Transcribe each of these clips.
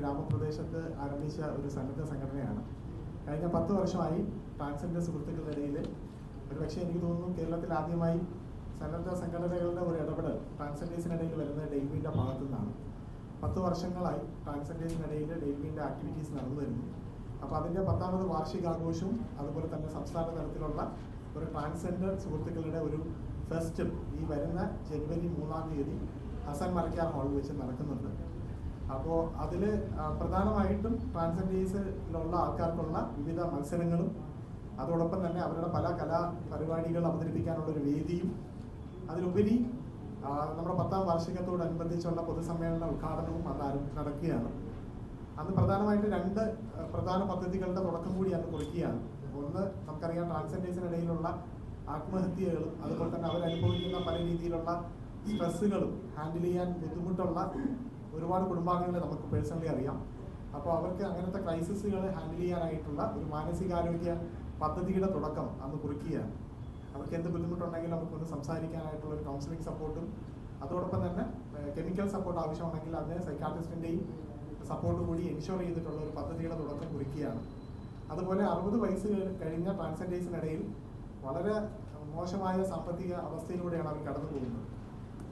ഗ്രാമപ്രദേശത്ത് ആരംഭിച്ച ഒരു സന്നദ്ധ സംഘടനയാണ്. കഴിഞ്ഞ പത്ത് വർഷമായി ട്രാൻസ്ജെൻഡർ സുഹൃത്തുക്കളുടെ ഇടയിൽ ഒരുപക്ഷെ എനിക്ക് തോന്നുന്നു കേരളത്തിൽ ആദ്യമായി സന്നദ്ധ സംഘടനകളുടെ ഒരു ഇടപെടൽ ട്രാൻസ്ജെൻഡേഴ്സിനിടയിൽ വരുന്നത് ഡെയിൽവിന്റെ ഭാഗത്തു നിന്നാണ് പത്ത് വർഷങ്ങളായി ട്രാൻസ്ജെൻഡേഴ്സിനിടയിൽ ഡെയിൽവിന്റെ ആക്ടിവിറ്റീസ് നടന്നു വരുന്നു അപ്പോൾ അതിന്റെ പത്താമത് വാർഷികാഘോഷവും അതുപോലെ തന്നെ സംസ്ഥാന തലത്തിലുള്ള ഒരു ട്രാൻസ്ജെൻഡർ സുഹൃത്തുക്കളുടെ ഒരു ഫെസ്റ്റും ഈ വരുന്ന ജനുവരി മൂന്നാം തീയതി ഹസൻ മറക്കാർ ഹാളിൽ വെച്ച് നടക്കുന്നുണ്ട്. അപ്പോൾ അതിൽ പ്രധാനമായിട്ടും ട്രാൻസ്ജെൻഡേഴ്സിലുള്ള ആൾക്കാർക്കുള്ള വിവിധ മത്സരങ്ങളും അതോടൊപ്പം തന്നെ അവരുടെ പല കലാ പരിപാടികൾ അവതരിപ്പിക്കാനുള്ള ഒരു വേദിയും അതിലുപരി നമ്മുടെ പത്താം വാർഷികത്തോടനുബന്ധിച്ചുള്ള പൊതുസമ്മേളന ഉദ്ഘാടനവും അന്ന് നടക്കുകയാണ്. അന്ന് പ്രധാനമായിട്ട് രണ്ട് പ്രധാന പദ്ധതികളുടെ തുടക്കം കൂടി അന്ന് കുറിക്കുകയാണ്. ഒന്ന് നമുക്കറിയാം ട്രാൻസ്ജെൻഡേഴ്സിനിടയിലുള്ള ആത്മഹത്യകളും അതുപോലെ തന്നെ അവരനുഭവിക്കുന്ന പല രീതിയിലുള്ള സ്ട്രെസ്സുകളും ഹാൻഡിൽ ചെയ്യാൻ ബുദ്ധിമുട്ടുള്ള ഒരുപാട് കുടുംബാംഗങ്ങളെ നമുക്ക് പേഴ്സണലി അറിയാം. അപ്പോൾ അവർക്ക് അങ്ങനത്തെ ക്രൈസിസുകൾ ഹാൻഡിൽ ചെയ്യാനായിട്ടുള്ള ഒരു മാനസികാരോഗ്യ പദ്ധതിയുടെ തുടക്കം അന്ന് കുറിക്കുകയാണ്. അവർക്ക് എന്ത് ബുദ്ധിമുട്ടുണ്ടെങ്കിലും അവർക്കൊന്ന് സംസാരിക്കാനായിട്ടുള്ള ഒരു കൗൺസിലിംഗ് സപ്പോർട്ടും അതോടൊപ്പം തന്നെ കെമിക്കൽ സപ്പോർട്ട് ആവശ്യമുണ്ടെങ്കിൽ അതിന് സൈക്കാട്രിസ്റ്റിന്റെയും സപ്പോർട്ട് കൂടി എൻഷുർ ചെയ്തിട്ടുള്ള ഒരു പദ്ധതിയുടെ തുടക്കം കുറിക്കുകയാണ്. അതുപോലെ അറുപത് വയസ്സ് കഴിഞ്ഞ ട്രാൻസ്ജെൻഡേഴ്സിനിടയിൽ വളരെ മോശമായ സാമ്പത്തിക അവസ്ഥയിലൂടെയാണ് അവർ കടന്നു പോകുന്നത്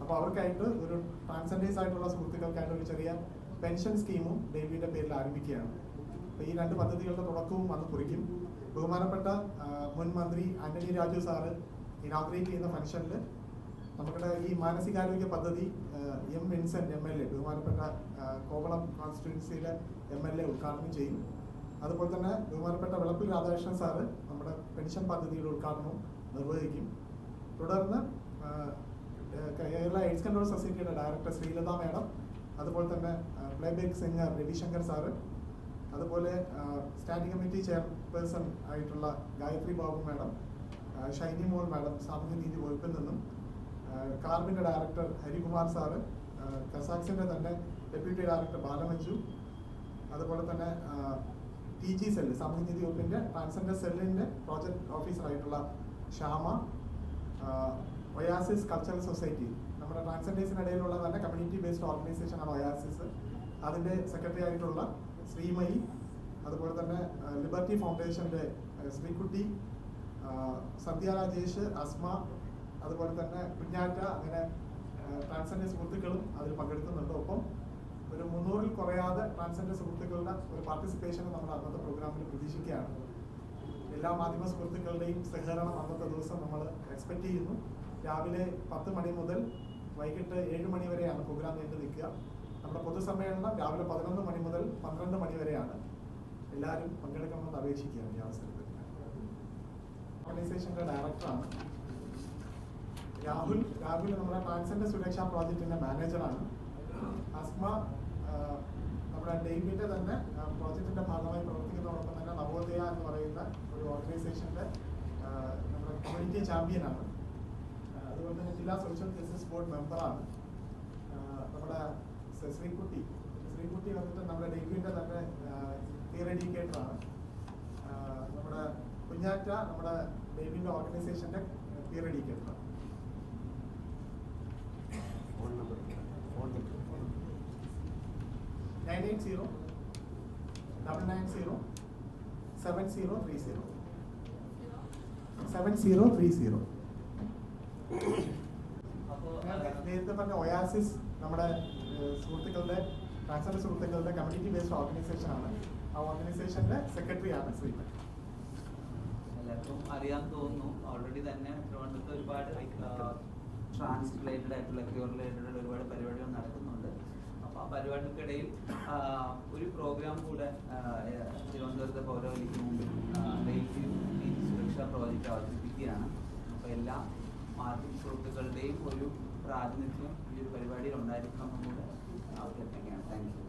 അപ്പോൾ അവർക്കായിട്ട് ഒരു ട്രാൻസ്ജെൻഡേഴ്സ് ആയിട്ടുള്ള സുഹൃത്തുക്കൾക്കായിട്ട് ഒരു ചെറിയ പെൻഷൻ സ്കീമും ഡേവിയുടെ പേരിൽ ആരംഭിക്കുകയാണ്. അപ്പോൾ ഈ രണ്ട് പദ്ധതികളുടെ തുടക്കവും അന്ന് കുറിക്കും. ബഹുമാനപ്പെട്ട മുൻ മന്ത്രി ആന്റണി രാജു സാറ് ഇനാഗ്രേറ്റ് ചെയ്യുന്ന ഫംഗ്ഷനിൽ നമ്മുടെ ഈ മാനസികാരോഗ്യ പദ്ധതി M Vincent M L A ബഹുമാനപ്പെട്ട കോവളം കോൺസ്റ്റിറ്റ്യുവൻസിയിലെ എം എൽ എ ഉദ്ഘാടനം ചെയ്യും. അതുപോലെ തന്നെ ബഹുമാനപ്പെട്ട വെളപ്പിൽ രാധാകൃഷ്ണൻ സാറ് നമ്മുടെ പെൻഷൻ പദ്ധതിയുടെ ഉദ്ഘാടനവും നിർവഹിക്കും. തുടർന്ന് കേരള എയ്ഡ്സ് കൺട്രോൾ സൊസൈറ്റിയുടെ ഡയറക്ടർ ശ്രീലത മാഡം അതുപോലെ തന്നെ പ്ലേബാക്ക് സിംഗർ രവിശങ്കർ സാറ് അതുപോലെ സ്റ്റാൻഡിംഗ് കമ്മിറ്റി ചെയർപേഴ്സൺ ആയിട്ടുള്ള ഗായത്രി ബാബു മാഡം ഷൈനി മോൾ മാഡം സാമൂഹ്യ നീതി വകുപ്പിൽ നിന്നും കാർബിന്റെ ഡയറക്ടർ ഹരികുമാർ സാറ് കസാക്സിന്റെ തന്നെ ഡെപ്യൂട്ടി ഡയറക്ടർ ബാലമഞ്ജു അതുപോലെ തന്നെ ടി ജി സെല്ല് സാമൂഹ്യനീതി വകുപ്പിന്റെ ട്രാൻസ്ജെൻഡർ സെല്ലിന്റെ പ്രോജക്ട് ഓഫീസറായിട്ടുള്ള ശ്യാമ ഒയാസിസ് കൾച്ചറൽ സൊസൈറ്റി നമ്മുടെ ട്രാൻസ്ജെൻഡേഴ്സിനിടയിലുള്ള നല്ല കമ്മ്യൂണിറ്റി ബേസ്ഡ് ഓർഗനൈസേഷൻ ആണ് ഒയാസിസ് അതിന്റെ സെക്രട്ടറി ആയിട്ടുള്ള ശ്രീമയി അതുപോലെ തന്നെ ലിബർട്ടി ഫൗണ്ടേഷന്റെ ശ്രീകുട്ടി സത്യ രാജേഷ് അസ്മ അതുപോലെ തന്നെ കുഞ്ഞാറ്റ അങ്ങനെ ട്രാൻസ്ജെൻഡർ സുഹൃത്തുക്കളും അതിൽ പങ്കെടുക്കുന്നുണ്ട്. ഒപ്പം ഒരു മുന്നൂറിൽ കുറയാതെ ട്രാൻസ്ജെൻഡർ സുഹൃത്തുക്കളുടെ ഒരു പാർട്ടിസിപ്പേഷൻ നമ്മൾ അന്നത്തെ പ്രോഗ്രാമിൽ പ്രതീക്ഷിക്കുകയാണ്. എല്ലാ മാധ്യമ സുഹൃത്തുക്കളുടെയും സഹകരണം അന്നത്തെ ദിവസം നമ്മൾ എക്സ്പെക്ട് ചെയ്യുന്നു. രാവിലെ പത്ത് മണി മുതൽ വൈകിട്ട് ഏഴ് മണി വരെയാണ് പ്രോഗ്രാം നീണ്ടു നിൽക്കുക. നമ്മുടെ പൊതുസമ്മേളനം രാവിലെ പതിനൊന്ന് മണി മുതൽ പന്ത്രണ്ട് മണി വരെയാണ്. എല്ലാവരും പങ്കെടുക്കണമെന്ന് അപേക്ഷിക്കുകയാണ് ഈ അവസരത്തിൽ. ഓർഗനൈസേഷന്റെ ഡയറക്ടറാണ് രാഹുൽ രാഹുൽ നമ്മുടെ ട്രാൻസ്ജെൻഡർ സുരക്ഷാ പ്രോജക്റ്റിന്റെ മാനേജറാണ് അസ്മ നമ്മുടെ ഡെയിവിന്റെ തന്നെ ആ, പ്രോജക്റ്റിന്റെ ഭാഗമായി പ്രവർത്തിക്കുന്നതോടൊപ്പം തന്നെ നവോദയ എന്ന് പറയുന്ന ഒരു ഓർഗനൈസേഷന്റെ നമ്മുടെ കമ്മ്യൂണിറ്റി ചാമ്പ്യനാണ് അതുപോലെ തന്നെ ജില്ലാ സോഷ്യൽ ജസ്റ്റിസ് ബോർഡ് മെമ്പറാണ് നമ്മുടെ ശ്രീകുട്ടി. ശ്രീകുട്ടി വന്നിട്ട് നമ്മുടെ ഡെയിവിന്റെ തന്നെ പിയർ എഡ്യൂക്കേറ്ററാണ് നമ്മുടെ കുഞ്ഞാറ്റ നമ്മുടെ number phone number nine eight zero double nine zero seven zero three zero seven zero three zero നേരത്തെ പറഞ്ഞ ഒയാസിസ് നമ്മുടെ സുഹൃത്തുക്കളുടെ ട്രാൻസ്ജെൻഡർ സുഹൃത്തുക്കളുടെ കമ്മ്യൂണിറ്റി ബേസ്ഡ് ഓർഗനൈസേഷൻ ആണ്. ആ ഓർഗനൈസേഷന്റെ സെക്രട്ടറി ആണ് ശ്രീമൻ. എല്ലാവർക്കും അറിയാൻ തോന്നുന്നു. ഓൾറെഡി തന്നെ തിരുവനന്തപുരത്ത് ഒരുപാട് ട്രാൻസ് റിലേറ്റഡ് ആയിട്ടുള്ള ക്യൂർ റിലേറ്റഡ് ആയിട്ടുള്ള ഒരുപാട് പരിപാടികൾ നടക്കുന്നുണ്ട്. അപ്പോൾ ആ പരിപാടികൾക്കിടയിൽ ഒരു പ്രോഗ്രാം കൂടെ തിരുവനന്തപുരത്തെ പൗരവലിക്ക് മുമ്പിൽ റെയിൽവേ സുരക്ഷാ പ്രോജക്റ്റ് അവതരിപ്പിക്കുകയാണ്. അപ്പോൾ എല്ലാ മാധ്യമ സുഹൃത്തുക്കളുടെയും ഒരു പ്രാതിനിധ്യം ഈ ഒരു പരിപാടിയിൽ ഉണ്ടായിരിക്കണം എന്നും കൂടെ അഭ്യർത്ഥിക്കുകയാണ് താങ്ക് യു.